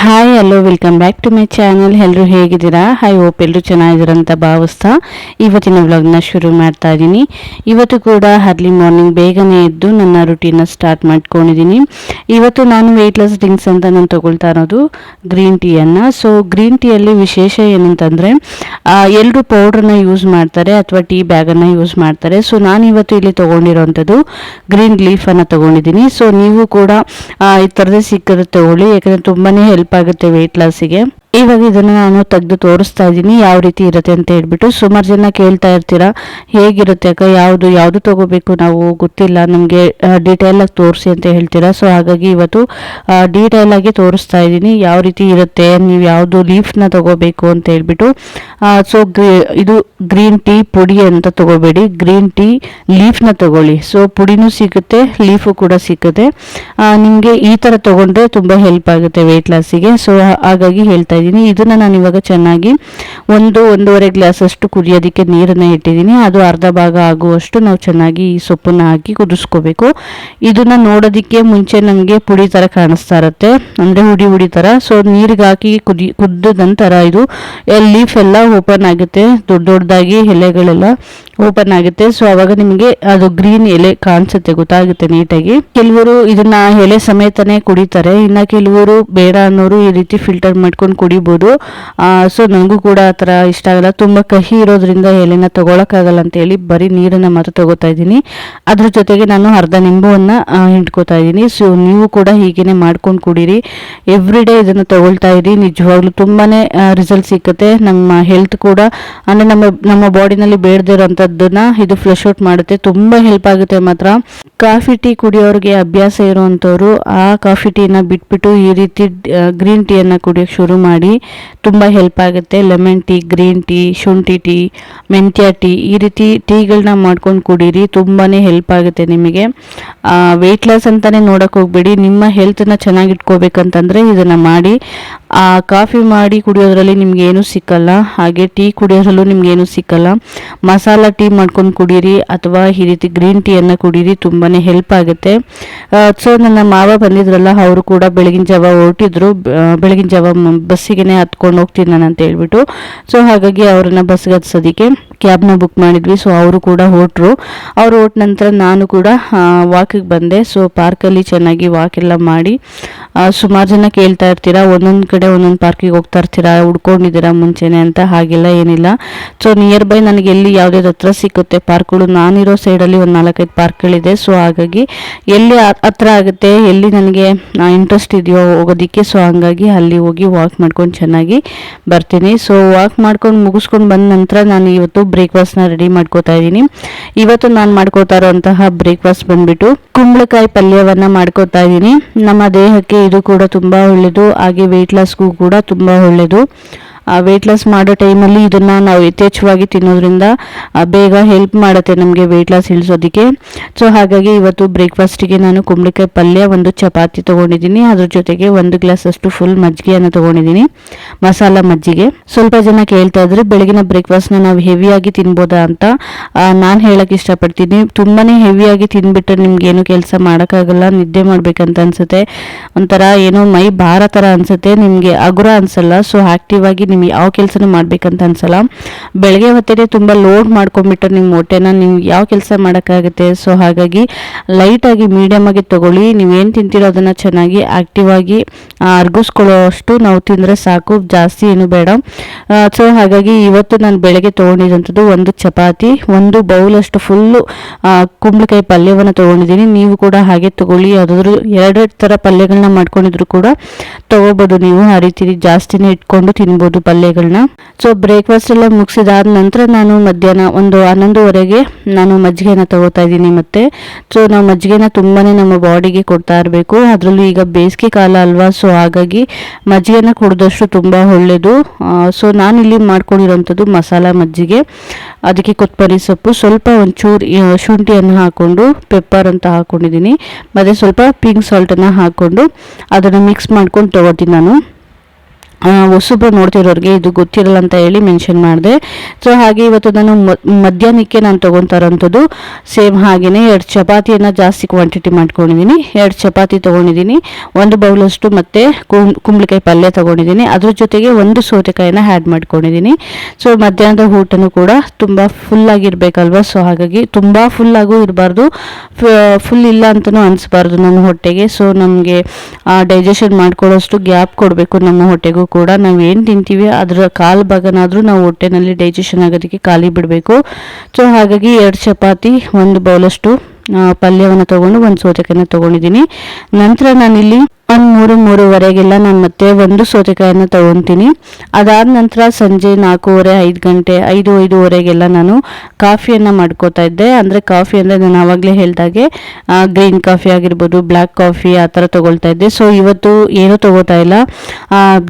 Hi, hello welcome back to my channel ಎಲ್ಲರೂ ಹೇಗಿದ್ದೀರಾ? High hope ಎಲ್ಲರೂ ಚೆನ್ನಾಗಿದ್ದೀರಾ ಅಂತ ಭಾವಿಸ್ತಾ ಇವತ್ತಿನ ವ್ಲಾಗ್ನ ಶುರು ಮಾಡ್ತಾ ಇದ್ದೀನಿ. ಇವತ್ತು ಕೂಡ ಅರ್ಲಿ ಮಾರ್ನಿಂಗ್ ಬೇಗನೆ ಎದ್ದು ನನ್ನ ರುಟೀನ ಸ್ಟಾರ್ಟ್ ಮಾಡ್ಕೊಂಡಿದ್ದೀನಿ. ಇವತ್ತು ನಾನು ವೆಯ್ಟ್ಲೆಸ್ ಡ್ರಿಂಕ್ಸ್ ಅಂತ ನಾನು ತಗೊಳ್ತಾ ಇರೋದು ಗ್ರೀನ್ ಟೀಯನ್ನು ಸೊ ಗ್ರೀನ್ ಟೀಯಲ್ಲಿ ವಿಶೇಷ ಏನಂತಂದರೆ ಎಲ್ಲರೂ ಪೌಡ್ರನ್ನ ಯೂಸ್ ಮಾಡ್ತಾರೆ ಅಥವಾ ಟೀ ಬ್ಯಾಗನ್ನು ಯೂಸ್ ಮಾಡ್ತಾರೆ. ಸೊ ನಾನು ಇವತ್ತು ಇಲ್ಲಿ ತೊಗೊಂಡಿರೋವಂಥದ್ದು ಗ್ರೀನ್ ಲೀಫನ್ನು ತೊಗೊಂಡಿದ್ದೀನಿ. ಸೊ ನೀವು ಕೂಡ ಈ ಥರದೇ ಸಿಕ್ಕಿದ್ರೆ ತಗೊಳ್ಳಿ. ಯಾಕಂದರೆ ತುಂಬಾ ಹೆಲ್ಪ್ ಆಗುತ್ತೆ ವೆಯ್ಟ್ ಲಾಸಿಗೆ ಇವಾಗ ಇದನ್ನು ನಾನು ತೆಗೆದು ತೋರಿಸ್ತಾ ಇದ್ದೀನಿ, ಯಾವ ರೀತಿ ಇರುತ್ತೆ ಅಂತ ಹೇಳ್ಬಿಟ್ಟು. ಸುಮಾರು ಜನ ಕೇಳ್ತಾ ಇರ್ತೀರಾ, ಹೇಗಿರುತ್ತೆ ಅಕ್ಕ, ಯಾವುದು ಯಾವುದು ತಗೋಬೇಕು ನಾವು ಗೊತ್ತಿಲ್ಲ, ನಮಗೆ ಡೀಟೇಲಾಗಿ ತೋರಿಸಿ ಅಂತ ಹೇಳ್ತೀರಾ? ಸೊ ಹಾಗಾಗಿ ಇವತ್ತು ಡೀಟೇಲಾಗಿ ತೋರಿಸ್ತಾ ಇದ್ದೀನಿ, ಯಾವ ರೀತಿ ಇರುತ್ತೆ, ನೀವು ಯಾವುದು ಲೀಫ್ನ ತಗೋಬೇಕು ಅಂತ ಹೇಳ್ಬಿಟ್ಟು. ಸೊ ಇದು ಗ್ರೀನ್ ಟೀ ಪುಡಿ ಅಂತ ತಗೋಬೇಡಿ. ಗ್ರೀನ್ ಟೀ ಲೀಫ್ನ ತಗೊಳ್ಳಿ. ಸೊ ಪುಡಿನೂ ಸಿಗುತ್ತೆ ಲೀಫು ಕೂಡ ಸಿಗುತ್ತೆ. ನಿಮಗೆ ಈ ಥರ ತೊಗೊಂಡ್ರೆ ತುಂಬ ಹೆಲ್ಪ್ ಆಗುತ್ತೆ ವೆಯ್ಟ್ ಲಾಸಿಗೆ ಸೊ ಹಾಗಾಗಿ ಹೇಳ್ತಾ ಇದನ್ನು ನಾನು ಇವಾಗ ಚೆನ್ನಾಗಿ ಒಂದು ಒಂದೂವರೆ ಗ್ಲಾಸಷ್ಟು ಕುದಿಯೋದಕ್ಕೆ ನೀರನ್ನು ಇಟ್ಟಿದ್ದೀನಿ. ಅದು ಅರ್ಧ ಭಾಗ ಆಗುವಷ್ಟು ನಾವು ಚೆನ್ನಾಗಿ ಈ ಸೊಪ್ಪನ್ನು ಹಾಕಿ ಕುದಿಸ್ಕೋಬೇಕು. ಇದನ್ನು ನೋಡೋದಕ್ಕೆ ಮುಂಚೆ ನಮಗೆ ಪುಡಿ ಥರ ಕಾಣಿಸ್ತಾ ಇರುತ್ತೆ. ಅಂದರೆ ಹುಡಿ ಹುಡಿ ಥರ ಸೊ ನೀರಿಗೆ ಹಾಕಿ ಕುದಿ, ಕುದ್ದ ನಂತರ ಇದು ಲೀಫ್ ಎಲ್ಲ ಓಪನ್ ಆಗುತ್ತೆ. ದೊಡ್ಡ ದೊಡ್ಡದಾಗಿ ಎಲೆಗಳೆಲ್ಲ. ಓಪನ್ ಆಗುತ್ತೆ. ಸೊ ಅವಾಗ ನಿಮಗೆ ಅದು ಗ್ರೀನ್ ಎಲೆ ಕಾಣಿಸುತ್ತೆ. ಗೊತ್ತಾಗುತ್ತೆ ನೀಟಾಗಿ ಕೆಲವರು ಇದನ್ನ ಎಲೆ ಸಮೇತನೇ ಕುಡಿತಾರೆ. ಇನ್ನ ಕೆಲವರು ಬೇಡ ಅನ್ನೋರು ಈ ರೀತಿ ಫಿಲ್ಟರ್ ಮಾಡ್ಕೊಂಡು ಕುಡಿಬೋದು. ಸೊ ನನಗೂ ಕೂಡ ಆ ಥರ ಇಷ್ಟ ಆಗಲ್ಲ. ತುಂಬ ಕಹಿ ಇರೋದ್ರಿಂದ ಎಲೆನ ತಗೊಳಕ್ಕಾಗಲ್ಲ ಅಂತ ಹೇಳಿ ಬರೀ ನೀರನ್ನ ಮಾತ್ರ ತಗೋತಾ ಇದ್ದೀನಿ. ಅದ್ರ ಜೊತೆಗೆ ನಾನು ಅರ್ಧ ನಿಂಬುವನ್ನ ಹಿಂಡ್ಕೋತಾ ಇದ್ದೀನಿ. ಸೊ ನೀವು ಕೂಡ ಹೀಗೇನೆ ಮಾಡ್ಕೊಂಡು ಕುಡೀರಿ. ಎವ್ರಿ ಡೇ ಇದನ್ನು ತಗೊಳ್ತಾ ಇರಿ. ನಿಜವಾಗ್ಲೂ ತುಂಬಾನೇ ರಿಸಲ್ಟ್ ಸಿಕ್ಕತ್ತೆ. ನಮ್ಮ ಹೆಲ್ತ್ ಕೂಡ, ಅಂದ್ರೆ ನಮ್ಮ ನಮ್ಮ ಬಾಡಿನಲ್ಲಿ ಬೇಡದೇ ಇರೋಂಥದ್ದನ್ನ ಇದು ಫ್ಲಶ್ ಔಟ್ ಮಾಡುತ್ತೆ. ತುಂಬಾ ಹೆಲ್ಪ್ ಆಗುತ್ತೆ ಮಾತ್ರ. ಕಾಫಿ ಟೀ ಕುಡಿಯೋರಿಗೆ ಅಭ್ಯಾಸ ಇರುವಂಥವ್ರು ಆ ಕಾಫಿ ಟೀನ ಬಿಟ್ಬಿಟ್ಟು ಈ ರೀತಿ ಗ್ರೀನ್ ಟೀಯನ್ನು ಕುಡಿಯೋಕೆ ಶುರು ಮಾಡಿ ತುಂಬಾ ಹೆಲ್ಪ್ ಆಗುತ್ತೆ. ಲೆಮನ್ ಟೀ ಗ್ರೀನ್ ಟೀ ಶುಂಠಿ ಟೀ ಮೆಂತ್ಯ ಟೀ, ಈ ರೀತಿ ಟೀಗಳನ್ನ ಮಾಡ್ಕೊಂಡು ಕುಡೀರಿ ತುಂಬಾ ಹೆಲ್ಪ್ ಆಗುತ್ತೆ ನಿಮಗೆ. ವೆಯ್ಟ್ ಲಾಸ್ ಅಂತಲೇ ನೋಡೋಕೆ ಹೋಗಬೇಡಿ. ನಿಮ್ಮ ಹೆಲ್ತನ್ನು ಚೆನ್ನಾಗಿಟ್ಕೋಬೇಕಂತಂದರೆ ಇದನ್ನು ಮಾಡಿ, ಆ ಕಾಫಿ ಮಾಡಿ ಕುಡಿಯೋದ್ರಲ್ಲಿ ನಿಮ್ಗೆ ಏನೂ ಸಿಕ್ಕಲ್ಲ. ಹಾಗೆ ಟೀ ಕುಡಿಯೋದ್ರಲ್ಲೂ ನಿಮ್ಗೆ ಏನೂ ಸಿಕ್ಕಲ್ಲ. ಮಸಾಲ ಟೀ ಮಾಡ್ಕೊಂಡು ಕುಡೀರಿ, ಅಥವಾ ಈ ರೀತಿ ಗ್ರೀನ್ ಟೀಯನ್ನು ಕುಡೀರಿ ತುಂಬಾ ಹೆಲ್ಪ್ ಆಗುತ್ತೆ. ಸೊ ನನ್ನ ಮಾವ ಬಂದಿದ್ರಲ್ಲ, ಅವರು ಕೂಡ ಬೆಳಗಿನ ಜಾವ ಹೊರಟಿದ್ರು. ಬೆಳಗಿನ ಜಾವ ಬಸ್ಸಿಗೆನೆ ಹತ್ಕೊಂಡು ಹೋಗ್ತೀನಿ ನಾನು ಅಂತ ಹೇಳ್ಬಿಟ್ಟು. ಸೊ ಹಾಗಾಗಿ ಅವರನ್ನು ಬಸ್ಗೆ ಹತ್ಸೋದಕ್ಕೆ ಕ್ಯಾಬ್ನ ಬುಕ್ ಮಾಡಿದ್ವಿ. ಸೊ ಅವರು ಕೂಡ ಹೊರಟ್ರು. ಅವ್ರು ಹೊರಟ ನಂತರ ನಾನು ಕೂಡ ವಾಕಿಗೆ ಬಂದೆ. ಸೊ ಪಾರ್ಕಲ್ಲಿ ಚೆನ್ನಾಗಿ ವಾಕ್ ಎಲ್ಲ ಮಾಡಿ ಸುಮಾರು ಜನ ಕೇಳ್ತಾ ಇರ್ತೀರಾ, ಒಂದೊಂದು ಕಡೆ ಒಂದೊಂದು ಪಾರ್ಕಿಗೆ ಹೋಗ್ತಾ ಇರ್ತೀರಾ ಹುಡ್ಕೊಂಡಿದ್ದೀರಾ ಮುಂಚೆನೆ ಅಂತ ಹಾಗೆಲ್ಲ ಏನಿಲ್ಲ. ಸೊ ನಿಯರ್ ಬೈ ನನಗೆ ಎಲ್ಲಿ ಯಾವುದೇ ಹತ್ರ ಸಿಕ್ಕುತ್ತೆ ಪಾರ್ಕ್ಗಳು ನಾನಿರೋ ಸೈಡಲ್ಲಿ ಒಂದು ನಾಲ್ಕೈದು ಪಾರ್ಕ್ಗಳಿದೆ ಸೊ ಹಾಗಾಗಿ ಎಲ್ಲಿ ಹತ್ರ ಆಗುತ್ತೆ, ಎಲ್ಲಿ ನನಗೆ ಇಂಟ್ರೆಸ್ಟ್ ಇದೆಯೋ ಹೋಗೋದಕ್ಕೆ ಸೊ ಹಂಗಾಗಿ ಅಲ್ಲಿ ಹೋಗಿ ವಾಕ್ ಮಾಡ್ಕೊಂಡು ಚೆನ್ನಾಗಿ ಬರ್ತೀನಿ. ಸೊ ವಾಕ್ ಮಾಡ್ಕೊಂಡು ಮುಗಿಸ್ಕೊಂಡು ಬಂದ ನಂತರ ನಾನು ಇವತ್ತು ಬ್ರೇಕ್ಫಾಸ್ಟ್ನ ರೆಡಿ ಮಾಡ್ಕೋತಾ ಇದ್ದೀನಿ. ಇವತ್ತು ನಾನು ಮಾಡ್ಕೋತಾ ಇರೋಂತಹ ಬ್ರೇಕ್ಫಾಸ್ಟ್ ಬಂದ್ಬಿಟ್ಟು ಕುಂಬಳಕಾಯಿ ಪಲ್ಯವನ್ನ ಮಾಡ್ಕೋತಾ ಇದ್ದೀನಿ. ನಮ್ಮ ದೇಹಕ್ಕೆ ಇದು ಕೂಡ ತುಂಬಾ ಒಳ್ಳೆಯದು ಹಾಗೆ ವೆಯ್ಟ್ ಲಾಸ್ಗೂ ಕೂಡ ತುಂಬಾ ಒಳ್ಳೆಯದು ವೆಯ್ಟ್ ಲಾಸ್ ಮಾಡೋ ಟೈಮಲ್ಲಿ ಇದನ್ನು ನಾವು ಯಥೇಚ್ಛವಾಗಿ ತಿನ್ನೋದ್ರಿಂದ ಬೇಗ ಹೆಲ್ಪ್ ಮಾಡುತ್ತೆ ನಮಗೆ ವೆಯ್ಟ್ ಲಾಸ್ ಇಳಿಸೋದಕ್ಕೆ. ಸೊ ಹಾಗಾಗಿ ಇವತ್ತು ಬ್ರೇಕ್ಫಾಸ್ಟಿಗೆ ನಾನು ಕುಂಬಳಕಾಯಿ ಪಲ್ಯ, ಒಂದು ಚಪಾತಿ ತೊಗೊಂಡಿದ್ದೀನಿ. ಅದ್ರ ಜೊತೆಗೆ ಒಂದು ಗ್ಲಾಸ್ ಅಷ್ಟು ಫುಲ್ ಮಜ್ಜಿಗೆಯನ್ನು ತೊಗೊಂಡಿದ್ದೀನಿ, ಮಸಾಲ ಮಜ್ಜಿಗೆ. ಸ್ವಲ್ಪ ಜನ ಕೇಳ್ತಾ ಇದ್ರೆ, ಬೆಳಗಿನ ಬ್ರೇಕ್ಫಾಸ್ಟ್ನ ನಾವು ಹೆವಿಯಾಗಿ ತಿನ್ಬೋದಾ ಅಂತ ನಾನು ಹೇಳಕ್ಕೆ ಇಷ್ಟಪಡ್ತೀನಿ. ತುಂಬಾ ಹೆವಿಯಾಗಿ ತಿನ್ಬಿಟ್ರೆ ನಿಮ್ಗೆ ಏನು ಕೆಲಸ ಮಾಡೋಕ್ಕಾಗಲ್ಲ, ನಿದ್ದೆ ಮಾಡಬೇಕಂತ ಅನ್ಸುತ್ತೆ. ಒಂಥರ ಏನೋ ಮೈ ಭಾರ ಥರ ಅನ್ಸುತ್ತೆ, ನಿಮಗೆ ಅಗುರ ಅನ್ಸಲ್ಲ. ಸೊ ಆಕ್ಟಿವ್ ಆಗಿ ನಿಮ್ಗೆ ಯಾವ ಕೆಲಸನೂ ಮಾಡ್ಬೇಕಂತ ಅನ್ಸಲ್ಲ. ಬೆಳಗ್ಗೆ ಹೊತ್ತೇ ತುಂಬ ಲೋಡ್ ಮಾಡ್ಕೊಂಡ್ಬಿಟ್ಟು ನಿಮ್ಮ ಮೊಟ್ಟೆನ ನೀವು ಯಾವ ಕೆಲಸ ಮಾಡೋಕ್ಕಾಗುತ್ತೆ? ಸೊ ಹಾಗಾಗಿ ಲೈಟಾಗಿ ಆಗಿ ತಗೊಳ್ಳಿ. ನೀವೇನು ತಿಂತೀರೋ ಅದನ್ನು ಚೆನ್ನಾಗಿ ಆಕ್ಟಿವ್ ಆಗಿ ಆ, ಅರ್ಗಿಸ್ಕೊಳ್ಳೋ ಅಷ್ಟು ನಾವು ತಿಂದರೆ ಸಾಕು. ಜಾಸ್ತಿ ಏನು ಬೇಡ. ಸೊ ಹಾಗಾಗಿ ಇವತ್ತು ನಾನು ಬೆಳಗ್ಗೆ ತೊಗೊಂಡಿದ್ದಂಥದ್ದು ಒಂದು ಚಪಾತಿ ಒಂದು ಬೌಲಷ್ಟು ಫುಲ್ಲು ಕುಂಬಳಕಾಯಿ ಪಲ್ಯವನ್ನು ತೊಗೊಂಡಿದ್ದೀನಿ. ನೀವು ಕೂಡ ಹಾಗೆ ತಗೊಳ್ಳಿ. ಯಾವುದಾದ್ರೂ ಎರಡೆರಡು ಥರ ಪಲ್ಯಗಳನ್ನ ಮಾಡ್ಕೊಂಡಿದ್ರು ಕೂಡ ತಗೋಬೋದು ನೀವು. ಆ ರೀತಿ ಜಾಸ್ತಿನೇ ಇಟ್ಕೊಂಡು ತಿನ್ಬೋದು. ಪಲ್ಯಗಳನ್ನ. ಸೊ ಬ್ರೇಕ್ಫಾಸ್ಟ್ ಎಲ್ಲ ಮುಗಿಸಿದಾದ ನಂತರ ನಾನು ಮಧ್ಯಾಹ್ನ ಒಂದು ಹನ್ನೊಂದುವರೆಗೆ ನಾನು ಮಜ್ಜಿಗೆನ ತಗೋತಾ ಇದ್ದೀನಿ ಮತ್ತೆ. ಸೊ ನಾವು ಮಜ್ಜಿಗೆನ ತುಂಬಾನೇ ನಮ್ಮ ಬಾಡಿಗೆ ಕೊಡ್ತಾ ಇರಬೇಕು. ಅದರಲ್ಲೂ ಈಗ ಬೇಸಿಗೆ ಕಾಲ ಅಲ್ವಾ ಸೊ ಹಾಗಾಗಿ ಮಜ್ಜಿಗೆನ ಕುಡಿದಷ್ಟು ತುಂಬ ಒಳ್ಳೆಯದು ಸೊ ಇಲ್ಲಿ ಮಾಡ್ಕೊಂಡಿರೋಂಥದ್ದು ಮಸಾಲ ಮಜ್ಜಿಗೆ. ಅದಕ್ಕೆ ಕೊತ್ತಂಬರಿ ಸೊಪ್ಪು, ಸ್ವಲ್ಪ ಒಂಚೂರು ಶುಂಠಿಯನ್ನು ಹಾಕ್ಕೊಂಡು ಪೆಪ್ಪರ್ ಅಂತ ಹಾಕ್ಕೊಂಡಿದ್ದೀನಿ ಮತ್ತು ಸ್ವಲ್ಪ ಪಿಂಕ್ ಸಾಲ್ಟನ್ನು ಹಾಕ್ಕೊಂಡು ಅದನ್ನು ಮಿಕ್ಸ್ ಮಾಡ್ಕೊಂಡು ತೊಗೋತೀನಿ ನಾನು. ಹೊಸಬ್ರು ನೋಡ್ತಿರೋರಿಗೆ ಇದು ಗೊತ್ತಿರಲ್ಲ ಅಂತ ಹೇಳಿ ಮೆನ್ಷನ್ ಮಾಡಿದೆ. ಸೊ ಹಾಗೆ ಇವತ್ತು ನಾನು ಮಧ್ಯಾಹ್ನಕ್ಕೆ ನಾನು ತೊಗೊತಾರಂಥದ್ದು ಸೇಮ್ ಹಾಗೆಯೇ ಎರಡು ಚಪಾತಿಯನ್ನು ಜಾಸ್ತಿ ಕ್ವಾಂಟಿಟಿ ಮಾಡ್ಕೊಂಡಿದ್ದೀನಿ ಎರಡು ಚಪಾತಿ ತೊಗೊಂಡಿದ್ದೀನಿ ಒಂದು ಬೌಲಷ್ಟು ಮತ್ತು ಕುಂಬಳಕಾಯಿ ಪಲ್ಯ ತೊಗೊಂಡಿದ್ದೀನಿ ಅದ್ರ ಜೊತೆಗೆ ಒಂದು ಸೌತೆಕಾಯಿನ ಆ್ಯಡ್ ಮಾಡ್ಕೊಂಡಿದ್ದೀನಿ ಸೊ ಮಧ್ಯಾಹ್ನದ ಊಟನೂ ಕೂಡ ತುಂಬ ಫುಲ್ಲಾಗಿರ್ಬೇಕಲ್ವ ಸೊ ಹಾಗಾಗಿ ತುಂಬ ಫುಲ್ಲಾಗೂ ಇರಬಾರ್ದು. ಫುಲ್ ಇಲ್ಲ ಅಂತಲೂ ಅನಿಸ್ಬಾರ್ದು ನನ್ನ ಹೊಟ್ಟೆಗೆ. ಸೊ ನಮಗೆ ಡೈಜೆಷನ್ ಮಾಡ್ಕೊಳ್ಳೋಷ್ಟು ಗ್ಯಾಪ್ ಕೊಡಬೇಕು ನಮ್ಮ ಹೊಟ್ಟೆಗೂ ಕೂಡ ನಾವು ಏನು ತಿಂತೀವಿ, ಅದರ ಕಾಲು ಭಾಗನಾದರೂ ನಾವು ಹೊಟ್ಟೆನಲ್ಲಿ ಡೈಜೆಷನ್ ಆಗೋದಕ್ಕೆ ಖಾಲಿ ಬಿಡಬೇಕು. ಸೊ ಹಾಗಾಗಿ ಎರಡು ಚಪಾತಿ, ಒಂದು ಬೌಲಷ್ಟು ಪಲ್ಯವನ್ನು ತೊಗೊಂಡು, ಒಂದು ಸೌತೆಕಾಯಿನ ತೊಗೊಂಡಿದ್ದೀನಿ. ನಂತರ ನಾನಿಲ್ಲಿ ಒಂದು ಮೂರು ಮೂರುವರೆಗೆಲ್ಲ ನಾನು ಮತ್ತೆ ಒಂದು ಸೌತೆಕಾಯನ್ನು ತೊಗೊತೀನಿ. ಅದಾದ ನಂತರ ಸಂಜೆ ನಾಲ್ಕೂವರೆ, ಐದು ಗಂಟೆ, ಐದು, ಐದೂವರೆಗೆಲ್ಲ ನಾನು ಕಾಫಿಯನ್ನು ಮಾಡ್ಕೋತಾ ಇದ್ದೆ. ಅಂದರೆ ಕಾಫಿ ಅಂದರೆ ನಾನು ಆವಾಗಲೇ ಹೇಳಿದಾಗೆ ಗ್ರೀನ್ ಕಾಫಿ ಆಗಿರ್ಬೋದು ಬ್ಲ್ಯಾಕ್ ಕಾಫಿ ಆ ಥರ ತೊಗೊಳ್ತಾ ಇದ್ದೆ. ಸೊ ಇವತ್ತು ಏನೂ ತೊಗೋತಾ ಇಲ್ಲ.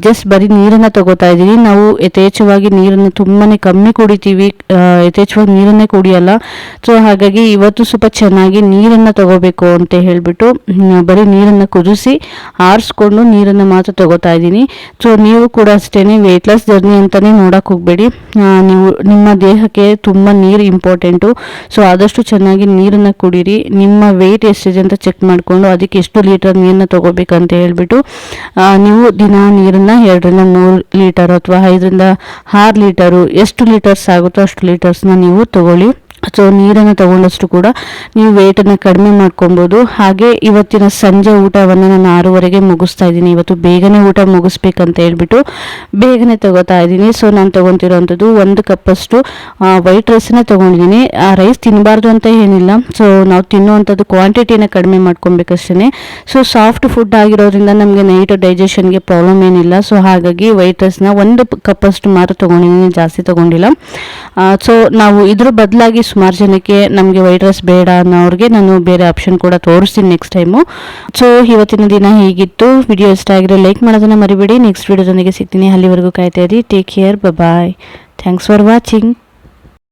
ಜಸ್ಟ್ ಬರೀ ನೀರನ್ನು ತೊಗೋತಾ ಇದ್ದೀನಿ. ನಾವು ಯಥೇಚ್ಛವಾಗಿ ನೀರನ್ನು ತುಂಬಾ ಕಮ್ಮಿ ಕುಡಿತೀವಿ. ಯಥೇಚ್ಛವಾಗಿ ನೀರನ್ನೇ ಕುಡಿಯಲ್ಲ. ಸೊ ಹಾಗಾಗಿ ಇವತ್ತು ಸ್ವಲ್ಪ ಚೆನ್ನಾಗಿ ನೀರನ್ನು ತಗೋಬೇಕು ಅಂತ ಹೇಳಿಬಿಟ್ಟು ಬರೀ ನೀರನ್ನು ಕುದಿಸಿ ಆರಿಸ್ಕೊಂಡು ನೀರನ್ನು ಮಾತ್ರ ತಗೋತಾ ಇದ್ದೀನಿ. ಸೊ ನೀವು ಕೂಡ ಅಷ್ಟೇ ವೆಯ್ಟ್ ಲಾಸ್ ಜರ್ನಿ ಅಂತಲೇ ನೋಡೋಕೆ ಹೋಗಬೇಡಿ. ನೀವು, ನಿಮ್ಮ ದೇಹಕ್ಕೆ ತುಂಬ ನೀರು ಇಂಪಾರ್ಟೆಂಟು ಸೊ ಆದಷ್ಟು ಚೆನ್ನಾಗಿ ನೀರನ್ನು ಕುಡೀರಿ. ನಿಮ್ಮ ವೆಯ್ಟ್ ಎಷ್ಟಿದೆ ಅಂತ ಚೆಕ್ ಮಾಡಿಕೊಂಡು ಅದಕ್ಕೆ ಎಷ್ಟು ಲೀಟರ್ ನೀರನ್ನ ತಗೋಬೇಕಂತ ಹೇಳ್ಬಿಟ್ಟು ನೀವು ದಿನ ನೀರನ್ನು ಎರಡರಿಂದ ಮೂರು ಲೀಟರ್ ಅಥವಾ ಐದರಿಂದ ಆರು ಲೀಟರು ಎಷ್ಟು ಲೀಟರ್ಸ್ ಆಗುತ್ತೋ ಅಷ್ಟು ಲೀಟರ್ಸ್ನ ನೀವು ತಗೊಳ್ಳಿ. ಸೊ ನೀರನ್ನು ತಗೊಂಡಷ್ಟು ಕೂಡ ನೀವು ವೇಟನ್ನು ಕಡಿಮೆ ಮಾಡ್ಕೊಬೋದು. ಹಾಗೆ ಇವತ್ತಿನ ಸಂಜೆ ಊಟವನ್ನು ನಾನು ಆರೂವರೆಗೆ ಮುಗಿಸ್ತಾ ಇದ್ದೀನಿ. ಇವತ್ತು ಬೇಗನೆ ಊಟ ಮುಗಿಸ್ಬೇಕಂತ ಹೇಳ್ಬಿಟ್ಟು ಬೇಗನೆ ತಗೋತಾ ಇದ್ದೀನಿ. ಸೊ ನಾನು ತೊಗೊತಿರೋವಂಥದ್ದು ಒಂದು ಕಪ್ಪಷ್ಟು ವೈಟ್ ರೈಸನ್ನ ತೊಗೊಂಡಿದ್ದೀನಿ. ಆ ರೈಸ್ ತಿನ್ನಬಾರ್ದು ಅಂತ ಏನಿಲ್ಲ. ಸೊ ನಾವು ತಿನ್ನುವಂಥದ್ದು ಕ್ವಾಂಟಿಟಿನ ಕಡಿಮೆ ಮಾಡ್ಕೊಬೇಕಷ್ಟೇ ಸೊ ಸಾಫ್ಟ್ ಫುಡ್ ಆಗಿರೋದ್ರಿಂದ ನಮಗೆ ನೈಟ್ ಡೈಜೆಷನ್ಗೆ ಪ್ರಾಬ್ಲಮ್ ಏನಿಲ್ಲ. ಸೊ ಹಾಗಾಗಿ ವೈಟ್ ರೈಸ್ನ ಒಂದು ಕಪ್ಪಷ್ಟು ಮಾತ್ರ ತೊಗೊಂಡಿದ್ದೀನಿ. ಜಾಸ್ತಿ ತೊಗೊಂಡಿಲ್ಲ. ಸೊ ನಾವು ಇದ್ರ ಬದಲಾಗಿ ಸುಮಾರು ಜನಕ್ಕೆ ನಮಗೆ ವೈಟ್ ರೈಸ್ ಬೇಡ ಅನ್ನೋರಿಗೆ ನಾನು ಬೇರೆ ಆಪ್ಷನ್ ಕೂಡ ತೋರಿಸ್ತೀನಿ ನೆಕ್ಸ್ಟ್ ಟೈಮು ಸೊ ಇವತ್ತಿನ ದಿನ ಹೀಗಿತ್ತು. ವಿಡಿಯೋ ಇಷ್ಟ ಆಗಿರೋ ಲೈಕ್ ಮಾಡೋದನ್ನ ಮರಿಬೇಡಿ. ನೆಕ್ಸ್ಟ್ ವಿಡಿಯೋದೊಂದಿಗೆ ಸಿಗ್ತೀನಿ. ಅಲ್ಲಿವರೆಗೂ ಕಾಯ್ತಾ ಇರಿ. Take care bye thanks for watching